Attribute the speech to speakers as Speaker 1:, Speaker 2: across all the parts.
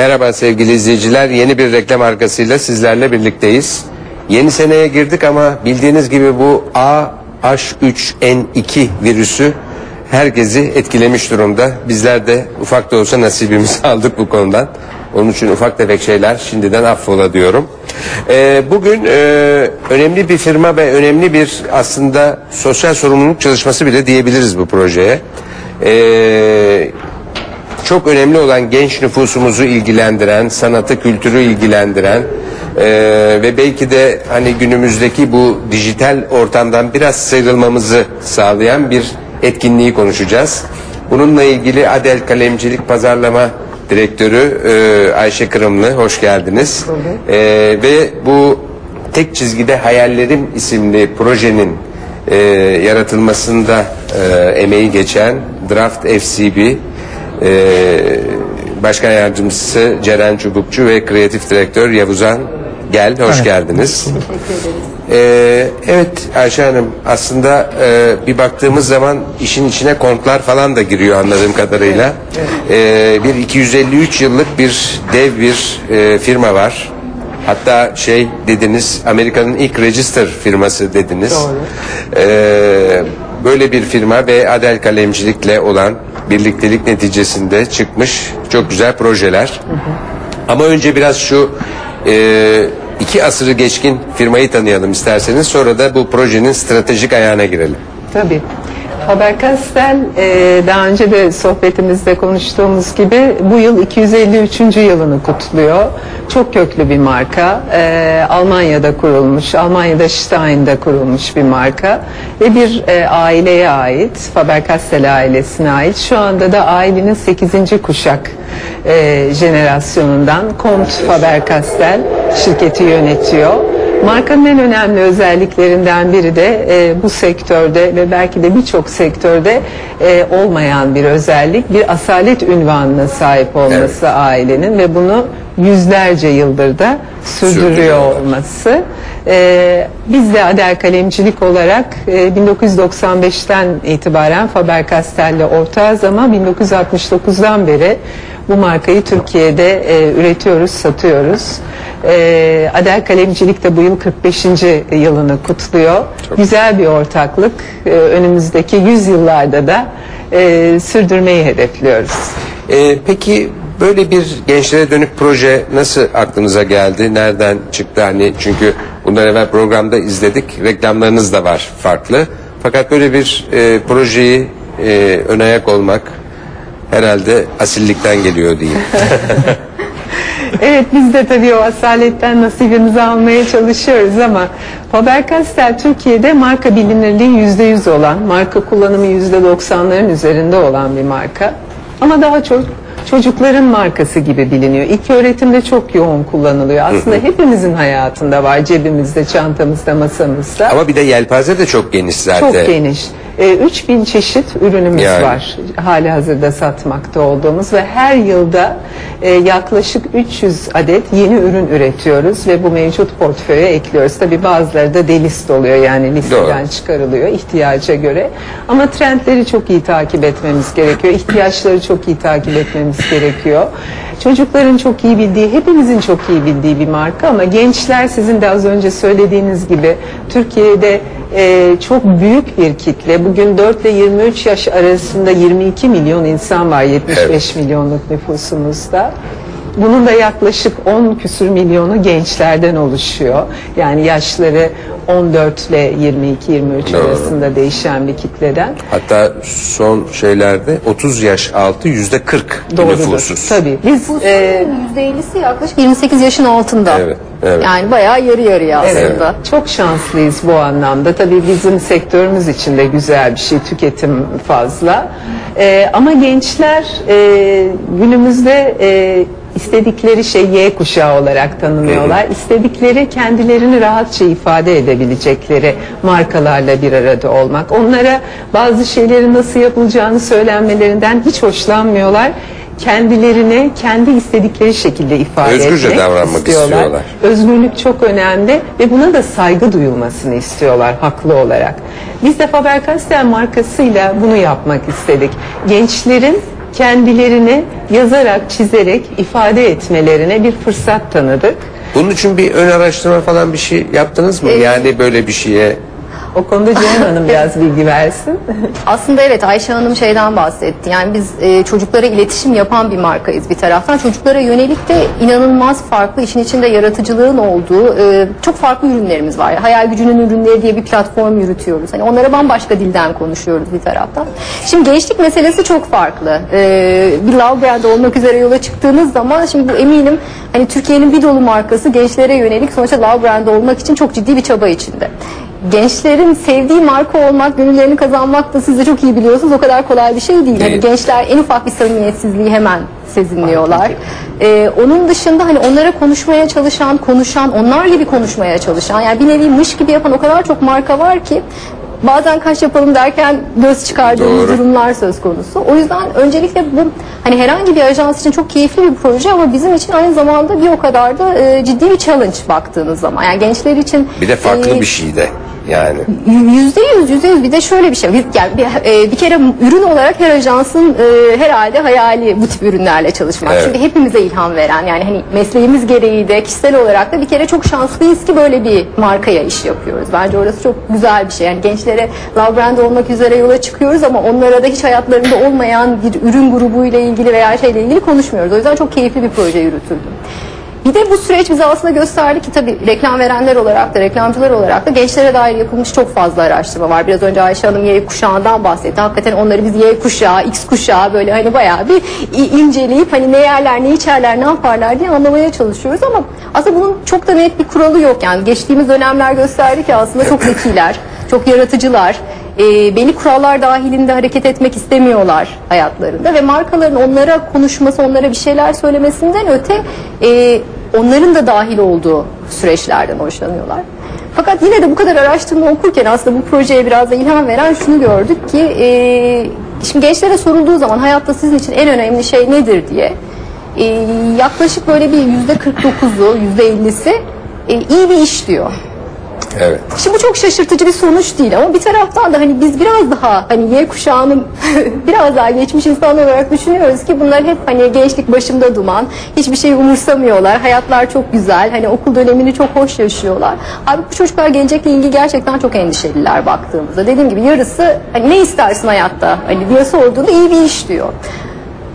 Speaker 1: Merhaba sevgili izleyiciler. Yeni bir reklam arkasıyla sizlerle birlikteyiz. Yeni seneye girdik ama bildiğiniz gibi bu AH3N2 virüsü herkesi etkilemiş durumda. Bizler de ufak da olsa nasibimizi aldık bu konudan. Onun için ufak tefek şeyler şimdiden affola diyorum. Ee, bugün e, önemli bir firma ve önemli bir aslında sosyal sorumluluk çalışması bile diyebiliriz bu projeye. Ee, çok önemli olan genç nüfusumuzu ilgilendiren, sanatı, kültürü ilgilendiren eee, ve belki de hani günümüzdeki bu dijital ortamdan biraz sıyrılmamızı sağlayan bir etkinliği konuşacağız. Bununla ilgili Adel Kalemcilik Pazarlama Direktörü eee, Ayşe Kırımlı, hoş geldiniz. Eee, ve bu Tek Çizgide Hayallerim isimli projenin eee, yaratılmasında eee, emeği geçen Draft FCB ee, Başkan Yardımcısı Ceren Çubukçu ve Kreatif Direktör Yavuzan Gel, hoş geldiniz. Ee, evet Ayşe Hanım aslında e, bir baktığımız zaman işin içine kontlar falan da giriyor anladığım kadarıyla. Ee, bir 253 yıllık bir dev bir e, firma var. Hatta şey dediniz Amerika'nın ilk register firması dediniz. Ee, böyle bir firma ve Adel Kalemcilik'le olan birliktelik neticesinde çıkmış çok güzel projeler. Ama önce biraz şu e, iki asırı geçkin firmayı tanıyalım isterseniz. Sonra da bu projenin stratejik ayağına girelim.
Speaker 2: Tabii. Faber-Castell e, daha önce de sohbetimizde konuştuğumuz gibi bu yıl 253. yılını kutluyor. Çok köklü bir marka. E, Almanya'da kurulmuş, Almanya'da Stein'da kurulmuş bir marka. Ve bir e, aileye ait, Faber-Castell ailesine ait. Şu anda da ailenin 8. kuşak e, jenerasyonundan Comte Faber-Castell şirketi yönetiyor. Markanın en önemli özelliklerinden biri de e, bu sektörde ve belki de birçok sektörde e, olmayan bir özellik. Bir asalet ünvanına sahip olması ailenin ve bunu yüzlerce yıldır da sürdürüyor olması. E, biz de Adel Kalemcilik olarak e, 1995'ten itibaren Faber-Castell'le ortağız ama 1969'dan beri bu markayı Türkiye'de e, üretiyoruz, satıyoruz. E, Adel Kalemcilik de bu yıl 45. yılını kutluyor. Güzel bir ortaklık. E, önümüzdeki 100 yıllarda da e, sürdürmeyi hedefliyoruz.
Speaker 1: Ee, peki böyle bir gençlere dönük proje nasıl aklınıza geldi? Nereden çıktı? Hani çünkü bundan evvel programda izledik. Reklamlarınız da var farklı. Fakat böyle bir e, projeyi e, ön ayak olmak herhalde asillikten geliyor diyeyim.
Speaker 2: Evet biz de tabii o asaletten nasibimizi almaya çalışıyoruz ama Faber-Castell Türkiye'de marka bilinirliği yüzde yüz olan, marka kullanımı yüzde doksanların üzerinde olan bir marka. Ama daha çok çocukların markası gibi biliniyor. İlk öğretimde çok yoğun kullanılıyor. Aslında hepimizin hayatında var, cebimizde, çantamızda, masamızda.
Speaker 1: Ama bir de yelpaze de çok geniş zaten.
Speaker 2: Çok geniş. E, 3000 çeşit ürünümüz
Speaker 1: Yani.
Speaker 2: var. Hali hazırda satmakta olduğumuz ve her yılda e, yaklaşık 300 adet yeni ürün üretiyoruz ve bu mevcut portföye ekliyoruz. Tabi bazıları da delist oluyor yani listeden
Speaker 1: Doğru.
Speaker 2: çıkarılıyor ihtiyaca göre. Ama trendleri çok iyi takip etmemiz gerekiyor. İhtiyaçları çok iyi takip etmemiz gerekiyor. Çocukların çok iyi bildiği, hepimizin çok iyi bildiği bir marka ama gençler sizin de az önce söylediğiniz gibi Türkiye'de e, çok büyük bir kitle. Bugün 4 ile 23 yaş arasında 22 milyon insan var 75 milyonluk nüfusumuzda. Bunun da yaklaşık 10 küsür milyonu gençlerden oluşuyor. Yani yaşları 14 ile 22-23
Speaker 1: Doğru.
Speaker 2: arasında değişen bir kitleden.
Speaker 1: Hatta son şeylerde 30 yaş altı yüzde 40
Speaker 2: Doğrudur.
Speaker 1: nüfusuz.
Speaker 2: Tabii. Biz e,
Speaker 3: %50'si yaklaşık 28 yaşın altında.
Speaker 1: Evet, evet.
Speaker 3: Yani bayağı yarı yarıya aslında.
Speaker 2: Çok şanslıyız bu anlamda. Tabii bizim sektörümüz için de güzel bir şey, tüketim fazla. Ee, ama gençler e, günümüzde e, istedikleri şey Y kuşağı olarak tanımlıyorlar. İstedikleri kendilerini rahatça ifade edebilecekleri markalarla bir arada olmak. Onlara bazı şeylerin nasıl yapılacağını söylenmelerinden hiç hoşlanmıyorlar. Kendilerine kendi istedikleri şekilde ifade
Speaker 1: Özgürce
Speaker 2: etmek
Speaker 1: davranmak istiyorlar.
Speaker 2: Özgürlük çok önemli ve buna da saygı duyulmasını istiyorlar haklı olarak. Biz de Faber-Castell markasıyla bunu yapmak istedik. Gençlerin kendilerini yazarak, çizerek ifade etmelerine bir fırsat tanıdık.
Speaker 1: Bunun için bir ön araştırma falan bir şey yaptınız mı? Yani böyle bir şeye
Speaker 2: O konuda Ceyhan Hanım biraz bilgi versin.
Speaker 3: Aslında evet Ayşe Hanım şeyden bahsetti. Yani biz e, çocuklara iletişim yapan bir markayız bir taraftan. Çocuklara yönelik de inanılmaz farklı işin içinde yaratıcılığın olduğu e, çok farklı ürünlerimiz var. Hayal gücünün ürünleri diye bir platform yürütüyoruz. Hani onlara bambaşka dilden konuşuyoruz bir taraftan. Şimdi gençlik meselesi çok farklı. E, bir love brand olmak üzere yola çıktığınız zaman şimdi bu eminim hani Türkiye'nin bir dolu markası gençlere yönelik sonuçta love brand olmak için çok ciddi bir çaba içinde gençlerin sevdiği marka olmak, gönüllerini kazanmak da siz de çok iyi biliyorsunuz. O kadar kolay bir şey değil.
Speaker 1: Değil.
Speaker 3: gençler en ufak bir samimiyetsizliği hemen sezinliyorlar. Ee, onun dışında hani onlara konuşmaya çalışan, konuşan, onlar gibi konuşmaya çalışan, yani bir nevi mış gibi yapan o kadar çok marka var ki bazen kaş yapalım derken göz çıkardığımız
Speaker 1: Doğru.
Speaker 3: durumlar söz konusu. O yüzden öncelikle bu hani herhangi bir ajans için çok keyifli bir proje ama bizim için aynı zamanda bir o kadar da e, ciddi bir challenge baktığınız zaman. Yani gençler için
Speaker 1: bir de farklı
Speaker 3: e,
Speaker 1: bir şey de yani.
Speaker 3: Yüzde yüz, yüzde yüz. Bir de şöyle bir şey. Bir, yani bir, e, bir kere ürün olarak her ajansın e, herhalde hayali bu tip ürünlerle çalışmak.
Speaker 1: Evet.
Speaker 3: Çünkü hepimize ilham veren yani hani mesleğimiz gereği de kişisel olarak da bir kere çok şanslıyız ki böyle bir markaya iş yapıyoruz. Bence orası çok güzel bir şey. Yani gençlere love brand olmak üzere yola çıkıyoruz ama onlara da hiç hayatlarında olmayan bir ürün grubuyla ilgili veya şeyle ilgili konuşmuyoruz. O yüzden çok keyifli bir proje yürütüldü. Bir de bu süreç bize aslında gösterdi ki tabii reklam verenler olarak da reklamcılar olarak da gençlere dair yapılmış çok fazla araştırma var. Biraz önce Ayşe Hanım Y kuşağından bahsetti. Hakikaten onları biz Y kuşağı, X kuşağı böyle hani bayağı bir inceleyip hani ne yerler, ne içerler, ne yaparlar diye anlamaya çalışıyoruz ama aslında bunun çok da net bir kuralı yok. Yani geçtiğimiz dönemler gösterdi ki aslında çok zekiler, çok yaratıcılar, e, belli kurallar dahilinde hareket etmek istemiyorlar hayatlarında ve markaların onlara konuşması, onlara bir şeyler söylemesinden öte e, onların da dahil olduğu süreçlerden hoşlanıyorlar. Fakat yine de bu kadar araştırma okurken aslında bu projeye biraz da ilham veren şunu gördük ki e, şimdi gençlere sorulduğu zaman hayatta sizin için en önemli şey nedir diye e, yaklaşık böyle bir yüzde 49'u, yüzde 50'si e, iyi bir iş diyor.
Speaker 1: Evet.
Speaker 3: Şimdi bu çok şaşırtıcı bir sonuç değil ama bir taraftan da hani biz biraz daha hani Y kuşağının biraz daha geçmiş insanlar olarak düşünüyoruz ki bunlar hep hani gençlik başımda duman, hiçbir şeyi umursamıyorlar, hayatlar çok güzel, hani okul dönemini çok hoş yaşıyorlar. Abi bu çocuklar gelecekle ilgili gerçekten çok endişeliler baktığımızda. Dediğim gibi yarısı hani ne istersin hayatta hani diye sorduğunda iyi bir iş diyor.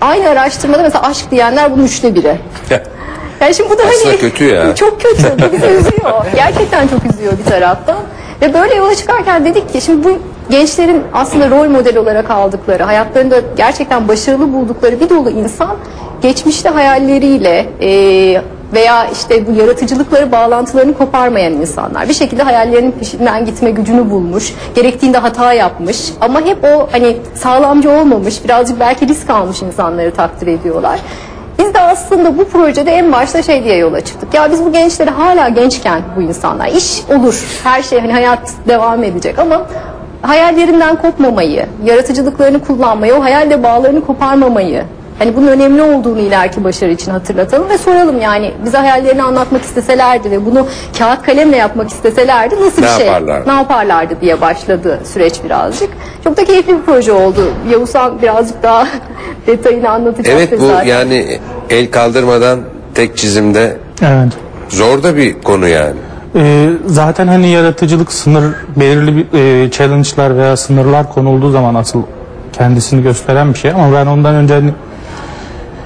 Speaker 3: Aynı araştırmada mesela aşk diyenler bunun üçte biri. Yani şimdi bu da
Speaker 1: Aslında
Speaker 3: hani
Speaker 1: kötü ya.
Speaker 3: çok kötü. Bu bizi üzüyor. Gerçekten çok üzüyor bir taraftan. Ve böyle yola çıkarken dedik ki şimdi bu gençlerin aslında rol model olarak aldıkları, hayatlarında gerçekten başarılı buldukları bir dolu insan geçmişte hayalleriyle e, veya işte bu yaratıcılıkları bağlantılarını koparmayan insanlar. Bir şekilde hayallerinin peşinden gitme gücünü bulmuş, gerektiğinde hata yapmış ama hep o hani sağlamcı olmamış, birazcık belki risk almış insanları takdir ediyorlar. Biz de aslında bu projede en başta şey diye yola çıktık. Ya biz bu gençleri hala gençken bu insanlar iş olur. Her şey hani hayat devam edecek ama hayallerinden kopmamayı, yaratıcılıklarını kullanmayı, o hayalle bağlarını koparmamayı Hani bunun önemli olduğunu ileriki başarı için hatırlatalım ve soralım yani bize hayallerini anlatmak isteselerdi ve bunu kağıt kalemle yapmak isteselerdi nasıl
Speaker 1: Ne
Speaker 3: bir şey
Speaker 1: yaparlardı?
Speaker 3: ne yaparlardı diye başladı süreç birazcık. Çok da keyifli bir proje oldu. Yavuzhan birazcık daha detayını anlatacaktır
Speaker 1: Evet bu
Speaker 3: zaten.
Speaker 1: yani el kaldırmadan tek çizimde
Speaker 4: Evet.
Speaker 1: zor da bir konu yani.
Speaker 4: Ee, zaten hani yaratıcılık sınır belirli bir e, challenge'lar veya sınırlar konulduğu zaman asıl kendisini gösteren bir şey ama ben ondan önce hani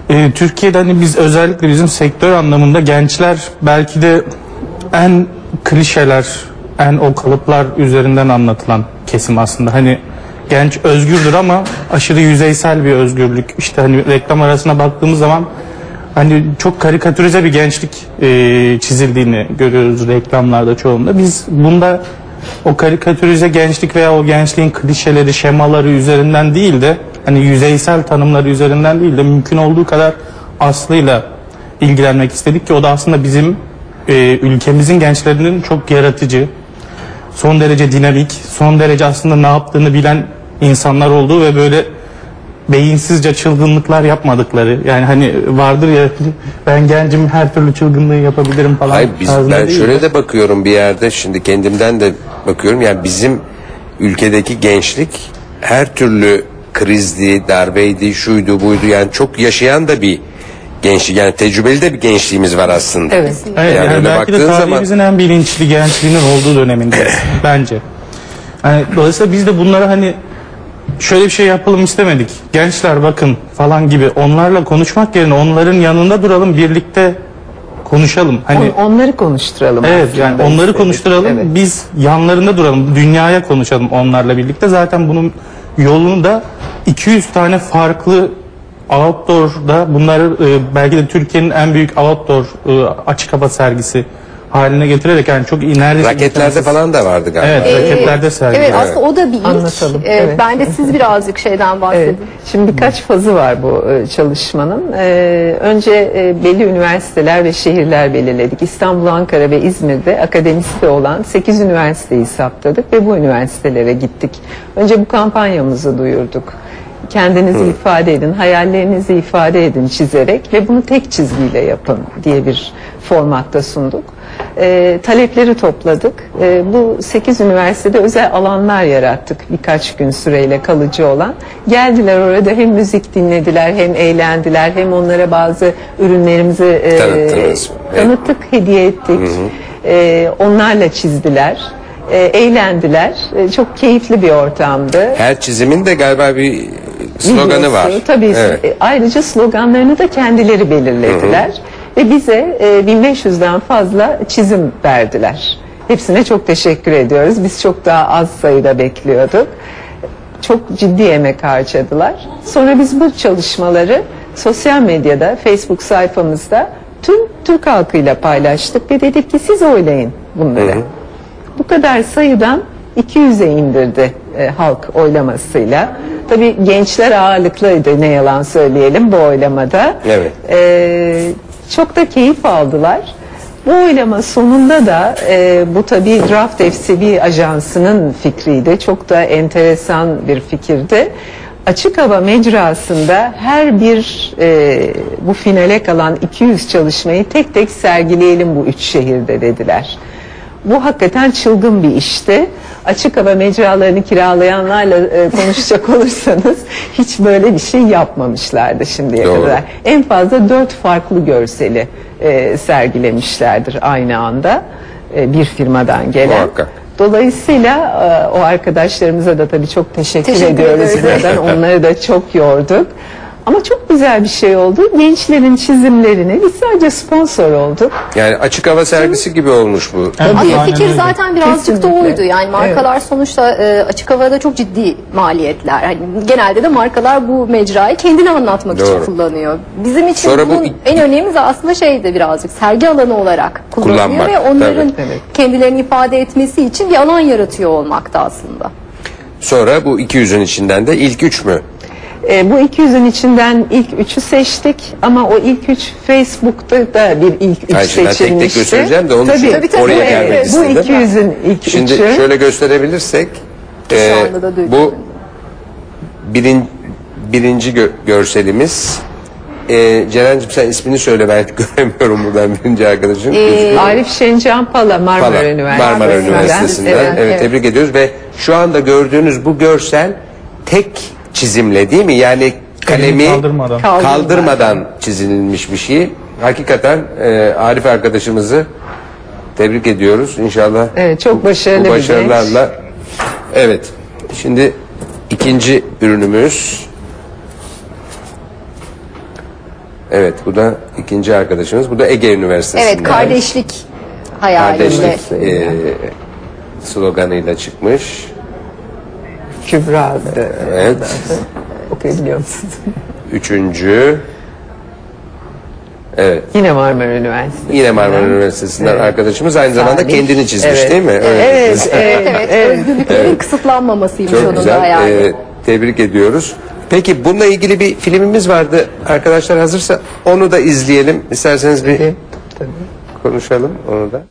Speaker 4: e, Türkiye'de hani biz özellikle bizim sektör anlamında gençler belki de en klişeler, en o kalıplar üzerinden anlatılan kesim aslında. Hani genç özgürdür ama aşırı yüzeysel bir özgürlük. İşte hani reklam arasına baktığımız zaman hani çok karikatürize bir gençlik e, çizildiğini görüyoruz reklamlarda çoğunda. Biz bunda o karikatürize gençlik veya o gençliğin klişeleri, şemaları üzerinden değil de hani yüzeysel tanımları üzerinden değil de mümkün olduğu kadar aslıyla ilgilenmek istedik ki o da aslında bizim e, ülkemizin gençlerinin çok yaratıcı, son derece dinamik, son derece aslında ne yaptığını bilen insanlar olduğu ve böyle beyinsizce çılgınlıklar yapmadıkları. Yani hani vardır ya ben gencim her türlü çılgınlığı yapabilirim falan.
Speaker 1: Hayır biz ben şöyle
Speaker 4: de.
Speaker 1: de bakıyorum bir yerde şimdi kendimden de bakıyorum yani bizim ülkedeki gençlik her türlü krizdi, darbeydi, şuydu, buydu yani çok yaşayan da bir gençlik yani tecrübeli de bir gençliğimiz var aslında.
Speaker 2: Evet.
Speaker 4: Evet,
Speaker 1: Yani
Speaker 4: yani, belki de
Speaker 1: baktığın
Speaker 4: tarihimizin
Speaker 1: zaman-
Speaker 4: en bilinçli gençliğinin olduğu döneminde bence. Yani dolayısıyla biz de bunları hani şöyle bir şey yapalım istemedik. Gençler bakın falan gibi onlarla konuşmak yerine onların yanında duralım birlikte konuşalım. Hani
Speaker 2: On- onları konuşturalım.
Speaker 4: Evet yani onları
Speaker 2: istedik.
Speaker 4: konuşturalım.
Speaker 2: Evet.
Speaker 4: Biz yanlarında duralım. Dünyaya konuşalım onlarla birlikte. Zaten bunun yolunu da 200 tane farklı outdoor'da bunları e, belki de Türkiye'nin en büyük outdoor e, açık hava sergisi haline getirerek yani çok neredeyse
Speaker 1: Raketlerde
Speaker 4: imkansız.
Speaker 1: falan da vardı galiba.
Speaker 4: Evet, raketlerde sergi.
Speaker 3: Evet aslında o da bir ilk.
Speaker 2: Anlatalım,
Speaker 3: Ee,
Speaker 2: evet.
Speaker 3: Ben de siz birazcık şeyden bahsedin.
Speaker 2: Evet. Şimdi birkaç fazı var bu e, çalışmanın. Ee, önce e, belli üniversiteler ve şehirler belirledik. İstanbul, Ankara ve İzmir'de akademisi de olan 8 üniversiteyi saptadık ve bu üniversitelere gittik. Önce bu kampanyamızı duyurduk. Kendinizi ifade edin, hayallerinizi ifade edin çizerek ve bunu tek çizgiyle yapın diye bir formatta sunduk. Ee, talepleri topladık. Ee, bu 8 üniversitede özel alanlar yarattık birkaç gün süreyle kalıcı olan. Geldiler orada hem müzik dinlediler hem eğlendiler hem onlara bazı ürünlerimizi e,
Speaker 1: Tanıttınız. Evet.
Speaker 2: tanıttık, hediye ettik. Ee, onlarla çizdiler. Ee, eğlendiler. Ee, çok keyifli bir ortamdı.
Speaker 1: Her çizimin de galiba bir sloganı
Speaker 2: Videosu,
Speaker 1: var.
Speaker 2: Tabii.
Speaker 1: Evet.
Speaker 2: E, Ayrıca sloganlarını da kendileri belirlediler. Ve bize e, 1500'den fazla çizim verdiler. Hepsine çok teşekkür ediyoruz. Biz çok daha az sayıda bekliyorduk. Çok ciddi emek harcadılar. Sonra biz bu çalışmaları sosyal medyada, Facebook sayfamızda tüm Türk halkıyla paylaştık ve dedik ki siz oylayın bunları. Bu kadar sayıdan 200'e indirdi e, halk oylamasıyla. Tabii gençler ağırlıklıydı ne yalan söyleyelim bu oylamada.
Speaker 1: Evet.
Speaker 2: E, çok da keyif aldılar. Bu oylama sonunda da e, bu tabii Draft FCB ajansının fikriydi. Çok da enteresan bir fikirdi. Açık hava mecrasında her bir e, bu finale kalan 200 çalışmayı tek tek sergileyelim bu üç şehirde dediler. Bu hakikaten çılgın bir işti. Açık hava mecralarını kiralayanlarla e, konuşacak olursanız hiç böyle bir şey yapmamışlardı şimdiye
Speaker 1: Doğru.
Speaker 2: kadar. En fazla dört farklı görseli e, sergilemişlerdir aynı anda e, bir firmadan gelen.
Speaker 1: Muhakkak.
Speaker 2: Dolayısıyla e, o arkadaşlarımıza da tabii çok teşekkür,
Speaker 3: Teşekkür
Speaker 2: ediyoruz buradan. Onları da çok yorduk. Ama çok güzel bir şey oldu. Gençlerin çizimlerini biz sadece sponsor olduk.
Speaker 1: Yani açık hava sergisi gibi olmuş bu.
Speaker 4: Evet,
Speaker 3: Aslında
Speaker 4: aynen
Speaker 3: fikir
Speaker 4: öyle.
Speaker 3: zaten birazcık da
Speaker 2: Kesinlikle.
Speaker 3: oydu. Yani markalar sonuçta e, açık havada çok ciddi maliyetler. Hani genelde de markalar bu mecrayı kendini anlatmak için
Speaker 1: Doğru.
Speaker 3: kullanıyor. Bizim için
Speaker 1: Sonra bu
Speaker 3: bunun
Speaker 1: ik-
Speaker 3: en önemlisi aslında şeydi birazcık sergi alanı olarak kullanılıyor
Speaker 1: Kullanmak,
Speaker 3: ve onların
Speaker 2: tabii. Evet.
Speaker 3: kendilerini ifade etmesi için bir alan yaratıyor olmakta aslında.
Speaker 1: Sonra bu 200'ün içinden de ilk üç mü?
Speaker 2: E, bu 200'ün içinden ilk üçü seçtik ama o ilk üç Facebook'ta da bir ilk üç
Speaker 1: Hayır, şimdi ben tek tek
Speaker 2: seçilmişti.
Speaker 1: göstereceğim de onun için
Speaker 3: Tabii, tabii.
Speaker 1: oraya
Speaker 3: Evet,
Speaker 1: gelmek
Speaker 3: evet.
Speaker 2: Bu
Speaker 1: istedim.
Speaker 2: 200'ün ilk
Speaker 1: Şimdi
Speaker 2: üçü.
Speaker 1: şöyle gösterebilirsek e, bu birin, birinci gö- görselimiz e, Ceren'cim sen ismini söyle ben göremiyorum buradan birinci arkadaşım. Gözüküyor.
Speaker 2: Arif Şencan Pala Marmara
Speaker 1: Pala,
Speaker 2: Üniversitesi'nden.
Speaker 1: Marmara Üniversitesi'nden. Evet,
Speaker 3: Evet.
Speaker 1: tebrik ediyoruz ve şu anda gördüğünüz bu görsel tek çizimle değil mi? Yani kalemi
Speaker 4: kaldırmadan.
Speaker 2: Kaldırmadan.
Speaker 1: çizilmiş bir şey. Hakikaten e, Arif arkadaşımızı tebrik ediyoruz. İnşallah
Speaker 2: Evet, çok başarılı
Speaker 1: bu
Speaker 2: bir
Speaker 1: başarılarla. Evet. Şimdi ikinci ürünümüz. Evet bu da ikinci arkadaşımız. Bu da Ege Üniversitesi'nden.
Speaker 3: Evet kardeşlik hayaliyle.
Speaker 1: Kardeşlik e, sloganıyla çıkmış.
Speaker 2: Kübra'dı.
Speaker 1: Evet.
Speaker 2: Okuyabiliyor musunuz?
Speaker 1: Üçüncü. Evet.
Speaker 2: Yine Marmara Üniversitesi.
Speaker 1: Yine Marmara Üniversitesi'nden arkadaşımız aynı zamanda
Speaker 2: Salih.
Speaker 1: kendini çizmiş
Speaker 2: Evet.
Speaker 1: değil mi? Öyle
Speaker 2: Evet, evet,
Speaker 3: Evet,
Speaker 2: evet.
Speaker 3: özgürlüklerin kısıtlanmamasıymış
Speaker 1: Çok
Speaker 3: onun da
Speaker 1: güzel.
Speaker 3: hayali.
Speaker 1: Ee, tebrik ediyoruz. Peki bununla ilgili bir filmimiz vardı. Arkadaşlar hazırsa onu da izleyelim. İsterseniz bir
Speaker 2: Tabii.
Speaker 1: konuşalım onu da.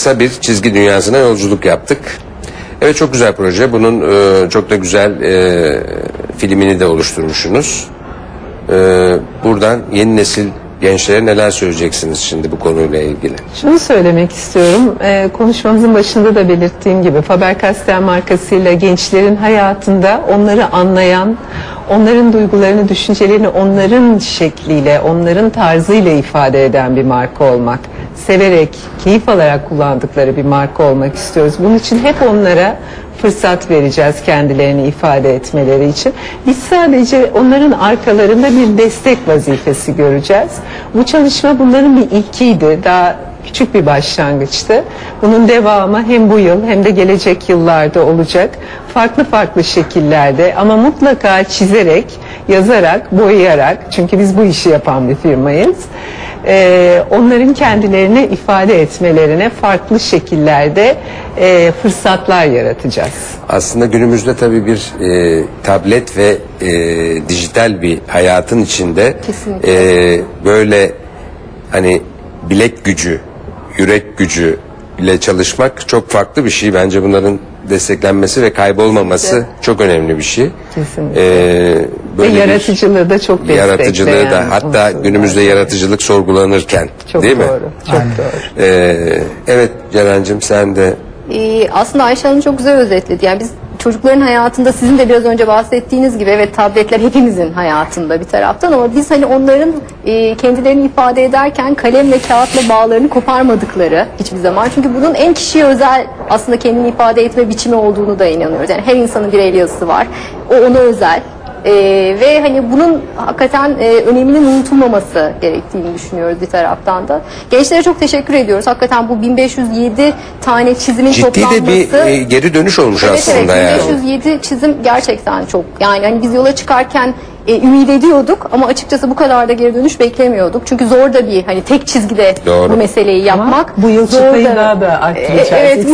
Speaker 1: Kısa bir çizgi dünyasına yolculuk yaptık. Evet çok güzel proje. Bunun e, çok da güzel e, filmini de oluşturmuşsunuz. E, buradan yeni nesil gençlere neler söyleyeceksiniz şimdi bu konuyla ilgili?
Speaker 2: Şunu söylemek istiyorum. Ee, konuşmamızın başında da belirttiğim gibi Faber-Castell markasıyla gençlerin hayatında onları anlayan, onların duygularını, düşüncelerini onların şekliyle, onların tarzıyla ifade eden bir marka olmak. Severek, keyif alarak kullandıkları bir marka olmak istiyoruz. Bunun için hep onlara fırsat vereceğiz kendilerini ifade etmeleri için. Biz sadece onların arkalarında bir destek vazifesi göreceğiz. Bu çalışma bunların bir ilkiydi. Daha küçük bir başlangıçtı. Bunun devamı hem bu yıl hem de gelecek yıllarda olacak. Farklı farklı şekillerde ama mutlaka çizerek, yazarak, boyayarak çünkü biz bu işi yapan bir firmayız. Ee, onların kendilerini ifade etmelerine farklı şekillde e, fırsatlar yaratacağız.
Speaker 1: Aslında günümüzde tabii bir e, tablet ve e, dijital bir hayatın içinde
Speaker 3: Kesinlikle.
Speaker 1: e, böyle hani bilek gücü, yürek gücü ile çalışmak çok farklı bir şey. Bence bunların desteklenmesi ve kaybolmaması
Speaker 3: Kesinlikle.
Speaker 1: çok önemli bir şey.
Speaker 2: Kesinlikle.
Speaker 1: E,
Speaker 2: Ve
Speaker 1: böyle bir
Speaker 2: yaratıcılığı da çok destekleyen.
Speaker 1: yaratıcılığı da hatta
Speaker 2: unsurlar.
Speaker 1: günümüzde yaratıcılık sorgulanırken
Speaker 2: çok
Speaker 1: değil mi?
Speaker 2: doğru, Çok doğru.
Speaker 1: E, evet Ceren'cim sen de
Speaker 3: Ee, aslında Ayşe Hanım çok güzel özetledi. Yani biz çocukların hayatında sizin de biraz önce bahsettiğiniz gibi evet tabletler hepimizin hayatında bir taraftan ama biz hani onların e, kendilerini ifade ederken kalem ve kağıtla bağlarını koparmadıkları hiçbir zaman. Çünkü bunun en kişiye özel aslında kendini ifade etme biçimi olduğunu da inanıyoruz. Yani her insanın bir el yazısı var. O ona özel. Ee, ve hani bunun hakikaten e, öneminin unutulmaması gerektiğini düşünüyoruz bir taraftan da. Gençlere çok teşekkür ediyoruz. Hakikaten bu 1507 tane çizimin
Speaker 1: ciddi
Speaker 3: toplanması.
Speaker 1: de bir e, geri dönüş olmuş
Speaker 3: Evet
Speaker 1: aslında
Speaker 3: evet
Speaker 1: yani.
Speaker 3: 1507 çizim gerçekten çok yani hani biz yola çıkarken e, ümit ediyorduk ama açıkçası bu kadar da geri dönüş beklemiyorduk. Çünkü zor da bir hani tek çizgide
Speaker 1: Doğru.
Speaker 3: bu meseleyi yapmak.
Speaker 2: bu yıl
Speaker 3: zor
Speaker 2: çıtayı
Speaker 3: da-
Speaker 2: daha da arttıracağız,
Speaker 3: E, evet.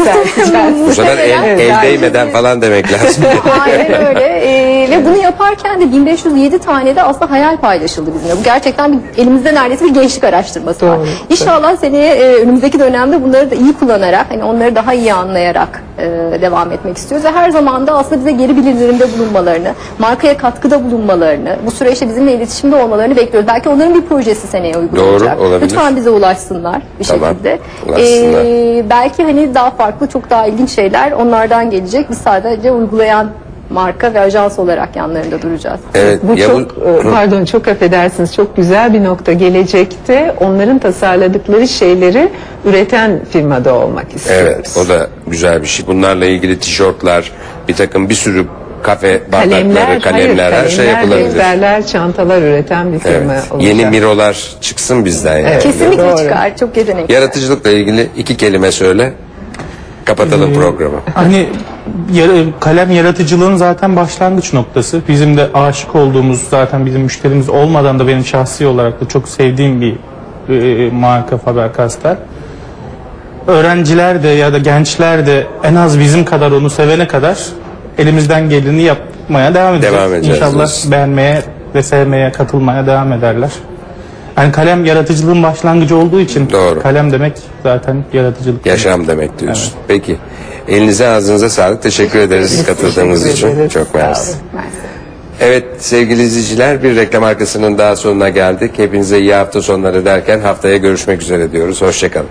Speaker 1: Bu sefer el, el değmeden falan demek lazım.
Speaker 3: Aynen öyle. Ee, ve bunu yaparken de 1507 tane de aslında hayal paylaşıldı bizimle. Bu gerçekten bir, elimizde neredeyse bir gençlik araştırması var.
Speaker 2: Doğru.
Speaker 3: İnşallah seneye e, önümüzdeki dönemde bunları da iyi kullanarak, hani onları daha iyi anlayarak e, devam etmek istiyoruz. Ve her zaman da aslında bize geri bildirimde bulunmalarını, markaya katkıda bulunmalarını, bu süreçte bizimle iletişimde olmalarını bekliyoruz. Belki onların bir projesi seneye uygulanacak.
Speaker 1: Doğru, olabilir.
Speaker 3: Lütfen bize ulaşsınlar bir
Speaker 1: Tamam,
Speaker 3: şekilde.
Speaker 1: ulaşsınlar.
Speaker 3: Ee, belki hani daha farklı, çok daha ilginç şeyler onlardan gelecek. Biz sadece uygulayan marka ve ajans olarak yanlarında duracağız.
Speaker 1: Evet.
Speaker 2: Bu
Speaker 1: ya
Speaker 2: çok
Speaker 1: bu-
Speaker 2: e, pardon çok affedersiniz çok güzel bir nokta gelecekte onların tasarladıkları şeyleri üreten firmada olmak istiyoruz.
Speaker 1: Evet o da güzel bir şey. Bunlarla ilgili tişörtler, bir takım bir sürü kafe bardakları,
Speaker 2: kalemler,
Speaker 1: kalemler,
Speaker 2: hayır,
Speaker 1: her şey
Speaker 2: kalemler,
Speaker 1: yapılabilir.
Speaker 2: defterler, çantalar üreten bir firma
Speaker 1: Evet.
Speaker 2: olacak.
Speaker 1: Yeni mirolar çıksın bizden yani.
Speaker 3: Kesinlikle
Speaker 2: Doğru.
Speaker 3: çıkar. Çok yetenekli.
Speaker 1: Yaratıcılıkla ilgili iki kelime söyle. Kapatalım programı.
Speaker 4: Hani yara- kalem yaratıcılığın zaten başlangıç noktası. Bizim de aşık olduğumuz zaten bizim müşterimiz olmadan da benim şahsi olarak da çok sevdiğim bir e, marka Faber-Castell. Öğrenciler de ya da gençler de en az bizim kadar onu sevene kadar elimizden geleni yapmaya devam edeceğiz.
Speaker 1: Devam edeceğiz
Speaker 4: İnşallah beğenmeye ve sevmeye, katılmaya devam ederler. Yani kalem yaratıcılığın başlangıcı olduğu için
Speaker 1: Doğru.
Speaker 4: kalem demek zaten yaratıcılık.
Speaker 1: Yaşam demek diyorsun. Peki. Elinize ağzınıza sağlık. Teşekkür ederiz katıldığınız
Speaker 2: teşekkür
Speaker 1: için.
Speaker 2: ederiz.
Speaker 1: Çok
Speaker 2: Sağ
Speaker 1: mersi.
Speaker 2: olun.
Speaker 3: Mersi.
Speaker 1: Evet sevgili izleyiciler bir reklam arkasının daha sonuna geldik. Hepinize iyi hafta sonları derken haftaya görüşmek üzere diyoruz. Hoşçakalın.